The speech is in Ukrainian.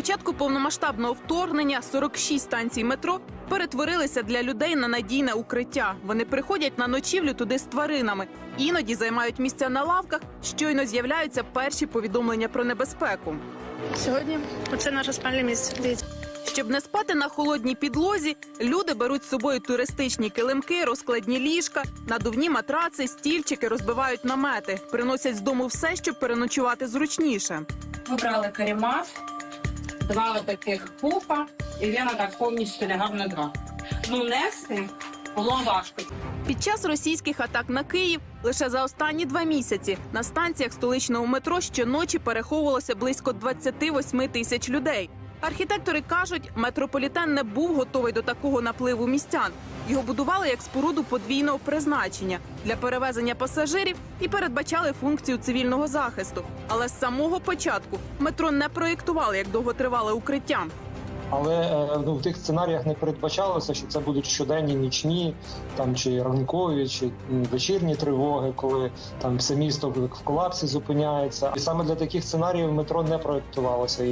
початку повномасштабного вторгнення 46 станцій метро перетворилися для людей на надійне укриття. Вони приходять на ночівлю туди з тваринами, іноді займають місця на лавках. Щойно з'являються перші повідомлення про небезпеку. Сьогодні оце наше спальне місце. Щоб не спати на холодній підлозі, люди беруть з собою туристичні килимки, розкладні ліжка, надувні матраци, стільчики, розбивають намети, приносять з дому все, щоб переночувати зручніше. Ми брали каремат, два таких пуфа, і він так повністю лягав на два. Ну, нести було важко. Під час російських атак на Київ лише за останні два місяці на станціях столичного метро щоночі переховувалося близько 28 тисяч людей. Архітектори кажуть, метрополітен не був готовий до такого напливу містян. Його будували як споруду подвійного призначення для перевезення пасажирів і передбачали функцію цивільного захисту. Але з самого початку метро не проєктували як довготривале укриття. Але е, ну, в тих сценаріях не передбачалося, що це будуть щоденні нічні, там чи ранкові, чи вечірні тривоги, коли там все місто в колапсі зупиняється. І саме для таких сценаріїв метро не проектувалося.